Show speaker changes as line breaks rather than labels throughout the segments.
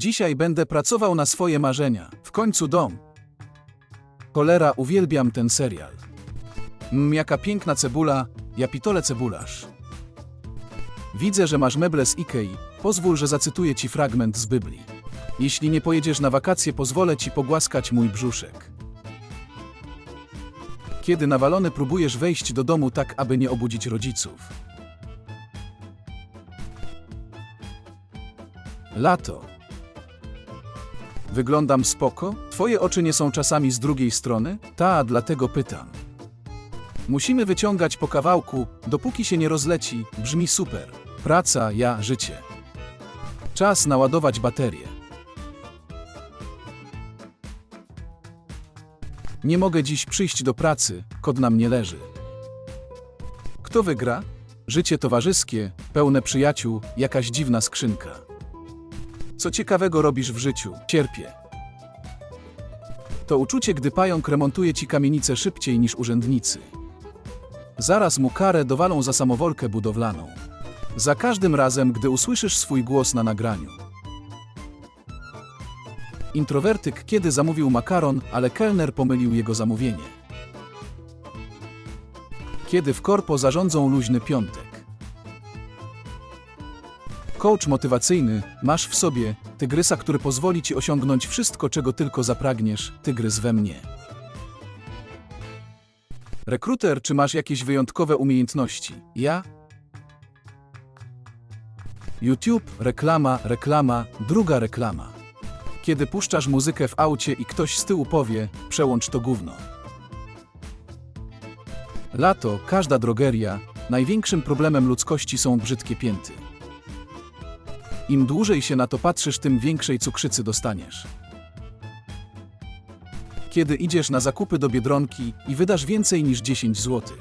Dzisiaj będę pracował na swoje marzenia. W końcu dom. Cholera, uwielbiam ten serial. Mmm, jaka piękna cebula, ja pitole cebularz. Widzę, że masz meble z Ikei. Pozwól, że zacytuję ci fragment z Biblii. Jeśli nie pojedziesz na wakacje, pozwolę ci pogłaskać mój brzuszek. Kiedy nawalony próbujesz wejść do domu tak, aby nie obudzić rodziców. Lato. Wyglądam spoko? Twoje oczy nie są czasami z drugiej strony? Ta, dlatego pytam. Musimy wyciągać po kawałku, dopóki się nie rozleci, brzmi super. Praca, ja, życie. Czas naładować baterię. Nie mogę dziś przyjść do pracy, kod na mnie leży. Kto wygra? Życie towarzyskie, pełne przyjaciół, jakaś dziwna skrzynka. Co ciekawego robisz w życiu? Cierpię. To uczucie, gdy pająk remontuje ci kamienicę szybciej niż urzędnicy. Zaraz mu karę dowalą za samowolkę budowlaną. Za każdym razem, gdy usłyszysz swój głos na nagraniu. Introwertyk kiedy zamówił makaron, ale kelner pomylił jego zamówienie. Kiedy w korpo zarządzą luźny piątek. Coach motywacyjny, masz w sobie tygrysa, który pozwoli ci osiągnąć wszystko, czego tylko zapragniesz, tygrys we mnie. Rekruter, czy masz jakieś wyjątkowe umiejętności? Ja? YouTube, reklama, reklama, druga reklama. Kiedy puszczasz muzykę w aucie i ktoś z tyłu powie, przełącz to gówno. Lato, każda drogeria, największym problemem ludzkości są brzydkie pięty. Im dłużej się na to patrzysz, tym większej cukrzycy dostaniesz. Kiedy idziesz na zakupy do Biedronki i wydasz więcej niż 10 zł.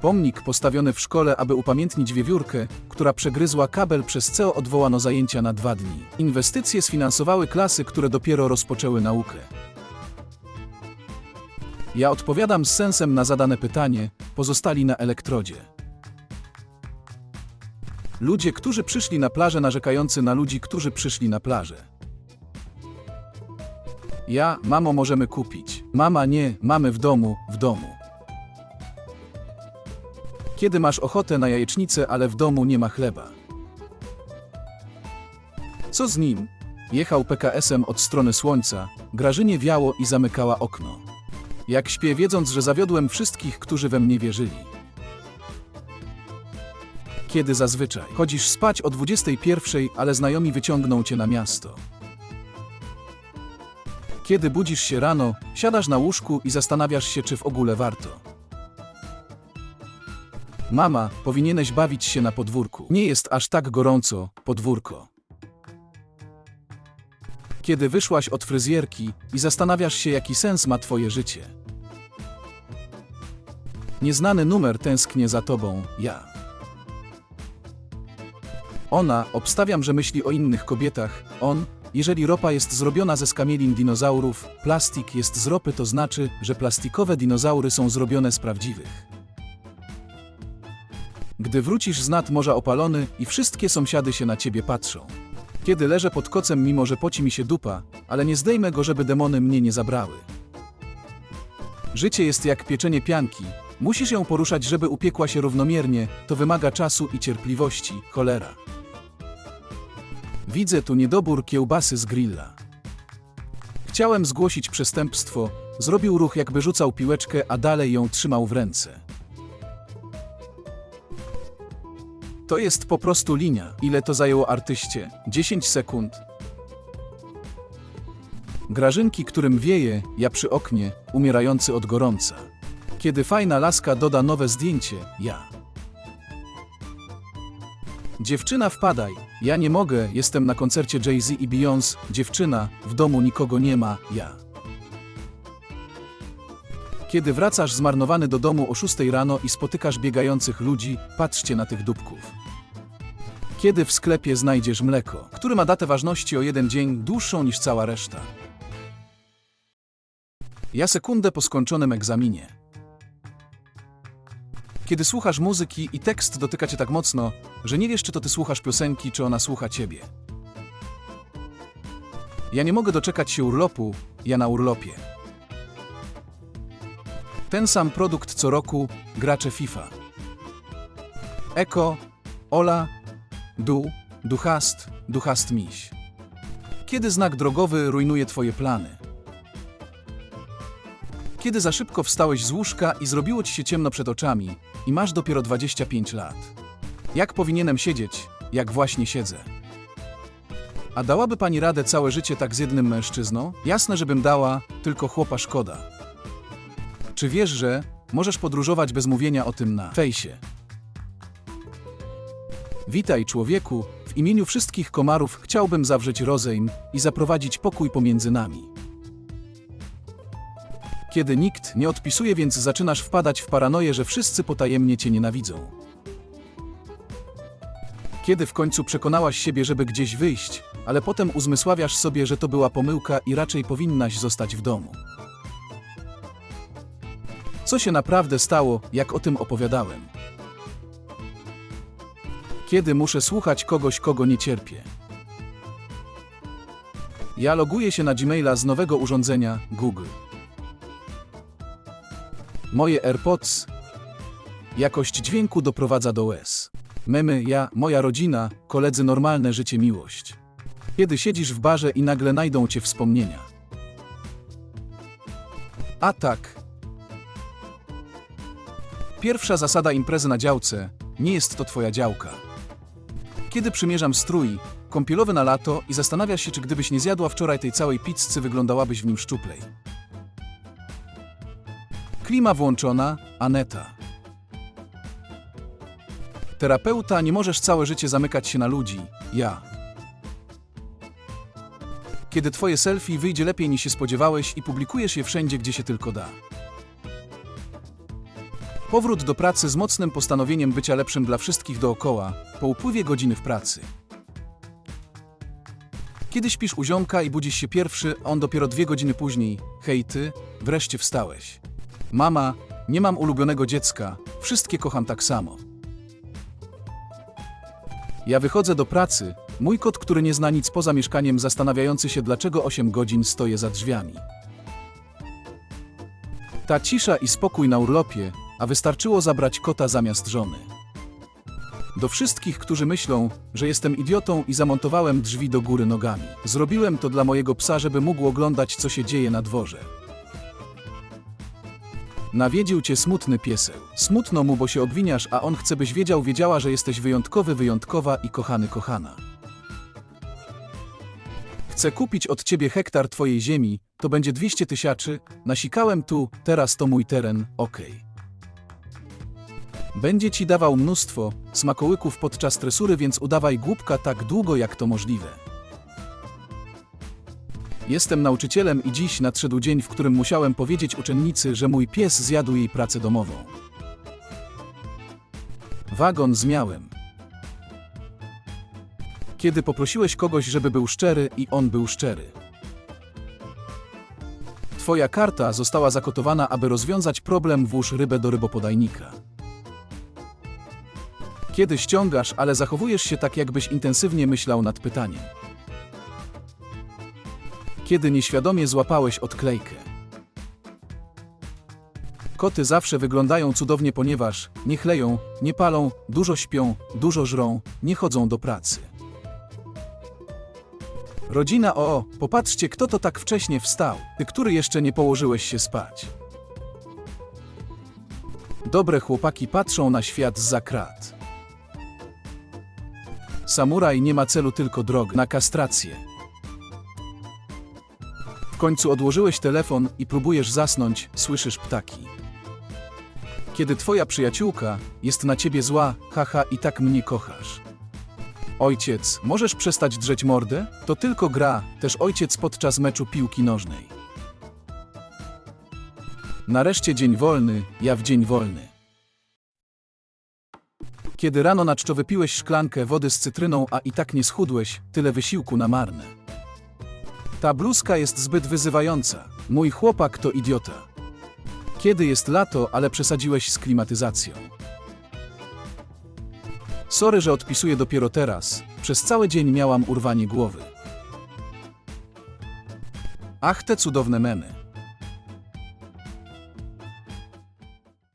Pomnik postawiony w szkole, aby upamiętnić wiewiórkę, która przegryzła kabel przez CO odwołano zajęcia na dwa dni. Inwestycje sfinansowały klasy, które dopiero rozpoczęły naukę. Ja odpowiadam z sensem na zadane pytanie, pozostali na elektrodzie. Ludzie, którzy przyszli na plażę, narzekający na ludzi, którzy przyszli na plażę. Ja, mamo, możemy kupić. Mama, nie, mamy w domu, w domu. Kiedy masz ochotę na jajecznicę, ale w domu nie ma chleba. Co z nim? Jechał PKS-em od strony słońca, Grażynie wiało i zamykała okno. Jak śpię, wiedząc, że zawiodłem wszystkich, którzy we mnie wierzyli. Kiedy zazwyczaj chodzisz spać o 21, ale znajomi wyciągną cię na miasto. Kiedy budzisz się rano, siadasz na łóżku i zastanawiasz się, czy w ogóle warto. Mama, powinieneś bawić się na podwórku. Nie jest aż tak gorąco, podwórko. Kiedy wyszłaś od fryzjerki i zastanawiasz się, jaki sens ma twoje życie. Nieznany numer tęsknie za tobą, ja. Ona, obstawiam, że myśli o innych kobietach. On, jeżeli ropa jest zrobiona ze skamielin dinozaurów, plastik jest z ropy, to znaczy, że plastikowe dinozaury są zrobione z prawdziwych. Gdy wrócisz z nad morza opalony i wszystkie sąsiady się na ciebie patrzą. Kiedy leżę pod kocem, mimo że poci mi się dupa, ale nie zdejmę go, żeby demony mnie nie zabrały. Życie jest jak pieczenie pianki. Musisz ją poruszać, żeby upiekła się równomiernie, to wymaga czasu i cierpliwości, cholera. Widzę tu niedobór kiełbasy z grilla. Chciałem zgłosić przestępstwo, zrobił ruch jakby rzucał piłeczkę, a dalej ją trzymał w ręce. To jest po prostu linia. Ile to zajęło artyście? 10 sekund. Grażynki, którym wieje, ja przy oknie, umierający od gorąca. Kiedy fajna laska doda nowe zdjęcie, ja. Dziewczyna wpadaj. Ja nie mogę, jestem na koncercie Jay-Z i Beyoncé. Dziewczyna, w domu nikogo nie ma, ja. Kiedy wracasz zmarnowany do domu o 6 rano i spotykasz biegających ludzi, patrzcie na tych dupków. Kiedy w sklepie znajdziesz mleko, które ma datę ważności o jeden dzień dłuższą niż cała reszta. Ja sekundę po skończonym egzaminie. Kiedy słuchasz muzyki i tekst dotyka cię tak mocno, że nie wiesz, czy to ty słuchasz piosenki, czy ona słucha ciebie. Ja nie mogę doczekać się urlopu, ja na urlopie. Ten sam produkt co roku, gracze FIFA. Eko, Ola, Du, Duchast, Duchast Miś. Kiedy znak drogowy rujnuje twoje plany? Kiedy za szybko wstałeś z łóżka i zrobiło ci się ciemno przed oczami i masz dopiero 25 lat. Jak powinienem siedzieć, jak właśnie siedzę? A dałaby pani radę całe życie tak z jednym mężczyzną? Jasne, żebym dała, tylko chłopa szkoda. Czy wiesz, że możesz podróżować bez mówienia o tym na fejsie? Witaj, człowieku. W imieniu wszystkich komarów chciałbym zawrzeć rozejm i zaprowadzić pokój pomiędzy nami. Kiedy nikt nie odpisuje, więc zaczynasz wpadać w paranoję, że wszyscy potajemnie cię nienawidzą. Kiedy w końcu przekonałaś siebie, żeby gdzieś wyjść, ale potem uzmysławiasz sobie, że to była pomyłka i raczej powinnaś zostać w domu. Co się naprawdę stało, jak o tym opowiadałem? Kiedy muszę słuchać kogoś, kogo nie cierpię? Ja loguję się na Gmaila z nowego urządzenia Google. Moje AirPods. Jakość dźwięku doprowadza do łez. Memy, ja, moja rodzina, koledzy, normalne życie, miłość. Kiedy siedzisz w barze i nagle najdą cię wspomnienia. A tak. Pierwsza zasada imprezy na działce. Nie jest to twoja działka. Kiedy przymierzam strój, kąpielowy na lato i zastanawiasz się, czy gdybyś nie zjadła wczoraj tej całej pizzy, wyglądałabyś w nim szczuplej. Klima włączona, Aneta. Terapeuta, nie możesz całe życie zamykać się na ludzi. Ja. Kiedy twoje selfie wyjdzie lepiej niż się spodziewałeś i publikujesz je wszędzie, gdzie się tylko da. Powrót do pracy z mocnym postanowieniem bycia lepszym dla wszystkich dookoła, po upływie godziny w pracy. Kiedy śpisz u ziomka i budzisz się pierwszy, on dopiero dwie godziny później. Hej ty, wreszcie wstałeś. Mama, nie mam ulubionego dziecka, wszystkie kocham tak samo. Ja wychodzę do pracy, mój kot, który nie zna nic poza mieszkaniem, zastanawiający się, dlaczego 8 godzin stoję za drzwiami. Ta cisza i spokój na urlopie, a wystarczyło zabrać kota zamiast żony. Do wszystkich, którzy myślą, że jestem idiotą i zamontowałem drzwi do góry nogami. Zrobiłem to dla mojego psa, żeby mógł oglądać, co się dzieje na dworze. Nawiedził cię smutny pieseł. Smutno mu, bo się obwiniasz, a on chce, byś wiedział, wiedziała, że jesteś wyjątkowy, wyjątkowa i kochany, kochana. Chcę kupić od ciebie hektar twojej ziemi, to będzie 200 tysięcy, nasikałem tu, teraz to mój teren, okej. Będzie ci dawał mnóstwo smakołyków podczas tresury, więc udawaj głupka tak długo, jak to możliwe. Jestem nauczycielem i dziś nadszedł dzień, w którym musiałem powiedzieć uczennicy, że mój pies zjadł jej pracę domową. Wagon zmiałem. Kiedy poprosiłeś kogoś, żeby był szczery i on był szczery. Twoja karta została zakotowana, aby rozwiązać problem włóż rybę do rybopodajnika. Kiedy ściągasz, ale zachowujesz się tak, jakbyś intensywnie myślał nad pytaniem. Kiedy nieświadomie złapałeś odklejkę. Koty zawsze wyglądają cudownie, ponieważ nie chleją, nie palą, dużo śpią, dużo żrą, nie chodzą do pracy. Rodzina o, popatrzcie, kto to tak wcześnie wstał, ty, który jeszcze nie położyłeś się spać. Dobre chłopaki patrzą na świat za krat. Samuraj nie ma celu tylko drog na kastrację. Końcu odłożyłeś telefon i próbujesz zasnąć, słyszysz ptaki. Kiedy twoja przyjaciółka jest na ciebie zła, haha i tak mnie kochasz. Ojciec, możesz przestać drzeć mordę? To tylko gra, też ojciec podczas meczu piłki nożnej. Nareszcie dzień wolny, ja w dzień wolny. Kiedy rano na czczo wypiłeś szklankę wody z cytryną, a i tak nie schudłeś, tyle wysiłku na marne. Ta bluzka jest zbyt wyzywająca. Mój chłopak to idiota. Kiedy jest lato, ale przesadziłeś z klimatyzacją. Sorry, że odpisuję dopiero teraz. Przez cały dzień miałam urwanie głowy. Ach, te cudowne memy.